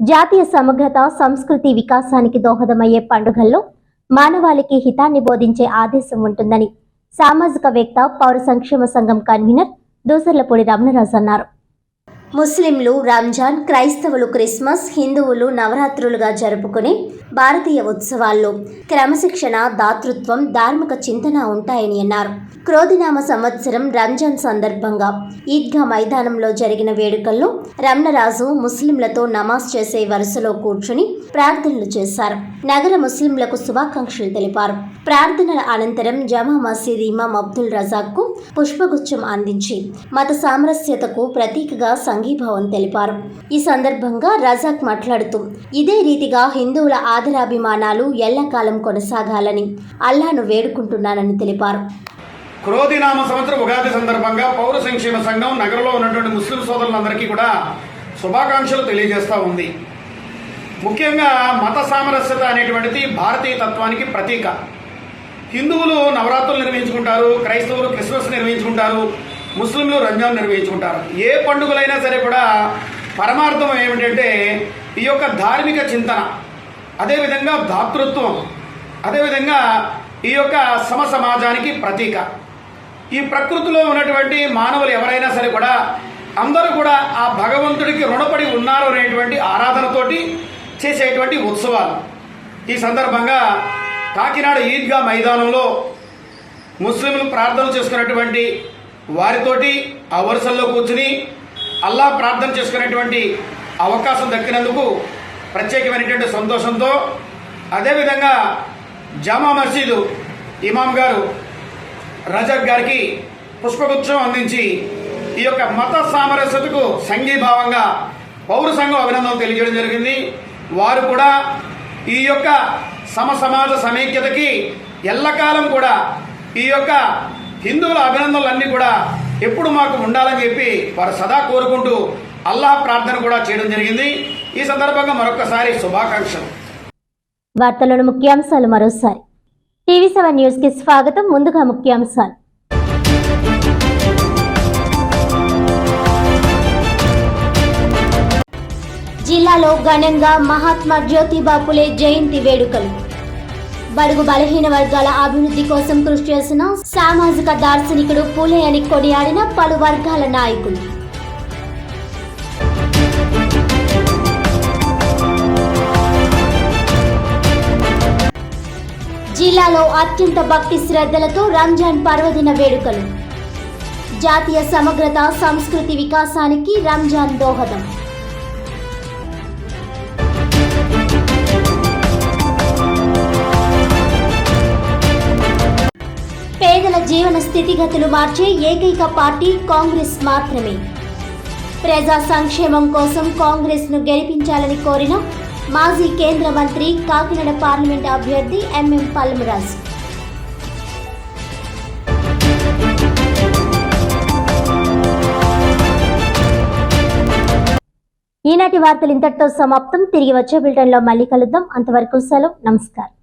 జాతీయ సమగ్రత సంస్కృతి వికాసానికి దోహదమయ్యే పండుగల్లో మానవాళికి హితాన్ని బోధించే ఆదేశం ఉంటుందని సామాజికవేత్త పౌర సంక్షేమ సంఘం కన్వీనర్ దూసర్లపూడి రమణరాజు అన్నారు. ముస్లింలు రంజాన్ క్రైస్తవులు క్రిస్మస్ హిందువులు నవరాత్రులుగా జరుపుకునే భారతీయ ఉత్సవాల్లో క్రమశిక్షణ దాతృత్వం ధార్మిక చింతన ఉంటాయని అన్నారు. క్రోధినామ సంవత్సరం రంజాన్ సందర్భంగా ఈద్గా మైదానంలో జరిగిన వేడుకల్లో రమణరాజు ముస్లింలతో నమాజ్ చేసే వరుసలో కూర్చుని ప్రార్థనలు చేశారు. నగర ముస్లింలకు శుభాకాంక్షలు తెలిపారు. ప్రార్థనల అనంతరం జమా మసీద్ ఇమాం అబ్దుల్ రజాక్కు పుష్పగుచ్చం అందించి మత సామరస్యతకు ప్రతీకగా సంఘీభావం తెలిపారు. ఈ సందర్భంగా రజాక్ మాట్లాడుతూ ఇదే రీతిగా హిందువుల ఆదరాభిమానాలు ఎల్లకాలం కొనసాగాలని అల్లాను వేడుకుంటున్నానని తెలిపారు. క్రోధినామ సంవత్సరం ఉగాది సందర్భంగా పౌర సంక్షేమ సంఘం నగరంలో ఉన్నటువంటి ముస్లిం సోదరులందరికీ కూడా శుభాకాంక్షలు తెలియజేస్తూ ఉంది. ముఖ్యంగా మత సామరస్యత అనేటువంటిది భారతీయ తత్వానికి ప్రతీక. హిందువులు నవరాత్రులు నిర్వహించుకుంటారు క్రైస్తవులు క్రిస్మస్ నిర్వహించుకుంటారు ముస్లింలు రంజాన్ నిర్వహించుకుంటారు. ఏ పండుగలైనా సరే కూడా పరమార్థం ఏమిటంటే ఈ యొక్క ధార్మిక చింతన అదేవిధంగా దాతృత్వం అదేవిధంగా ఈ యొక్క సమ సమాజానికి ప్రతీక. ఈ ప్రకృతిలో ఉన్నటువంటి మానవులు ఎవరైనా సరే కూడా అందరూ కూడా ఆ భగవంతుడికి రుణపడి ఉన్నారు అనేటువంటి ఆరాధనతోటి చేసేటువంటి ఉత్సవాలు. ఈ సందర్భంగా కాకినాడ ఈద్గా మైదానంలో ముస్లింలు ప్రార్థన చేసుకున్నటువంటి వారితోటి ఆ వరుసల్లో కూర్చుని అల్లా ప్రార్థన చేసుకునేటువంటి అవకాశం దక్కినందుకు ప్రత్యేకమైనటువంటి సంతోషంతో అదేవిధంగా జామా మసీదు ఇమాం గారు రజక్ గారికి పుష్పగుచ్చం అందించి ఈ యొక్క మత సామరస్యతకు సంఘీభావంగా పౌర సంఘం అభినందనలు తెలియజేయడం జరిగింది. వారు కూడా ఈ యొక్క సమ సమాజ సమైక్యతకి ఎల్లకాలం కూడా ఈ యొక్క హిందువుల అభినందనలన్నీ కూడా ఎప్పుడు మాకు ఉండాలని చెప్పి వారు సదా కోరుకుంటూ అల్లాహ్ ప్రార్థన కూడా చేయడం జరిగింది. ఈ సందర్భంగా మరొకసారి శుభాకాంక్షలు. వార్తలను ముఖ్యాంశాలు మరోసారి. టీవీ సెవెన్ న్యూస్కి స్వాగతం. ముందుగా ముఖ్యాంశాలు. జిల్లాలో ఘనంగా మహాత్మా జ్యోతిబా పులే జయంతి వేడుకలు. బడుగు బలహీన వర్గాల అభివృద్ధి కోసం కృషి చేసిన సామాజిక దార్శనికుడు పులే అని కొనియాడిన పలు వర్గాల నాయకులు. జిల్లాలో అత్యంత భక్తి శ్రద్ధలతో రంజాన్ పర్వదిన వేడుకలు. జాతీయ సమగ్రత సంస్కృతి వికాసానికి రంజాన్ దోహదం. జీవన స్థితిగతులు మార్చే ఏకైక పార్టీ కాంగ్రెస్ మాత్రమే. ప్రజా సంక్షేమం కోసం కాంగ్రెస్ను గెలిపించాలని కోరిన మాజీ కేంద్ర మంత్రి కాకినాడ పార్లమెంట్ అభ్యర్థి ఎంఎం పల్మరాజ్. ఈనాటి వార్తలు ఇంతటితో సమాప్తం. తిరిగి వచ్చే బులెటిన్లో మళ్ళీ కలుద్దాం. అంతవరకు సెలవు. నమస్కారం.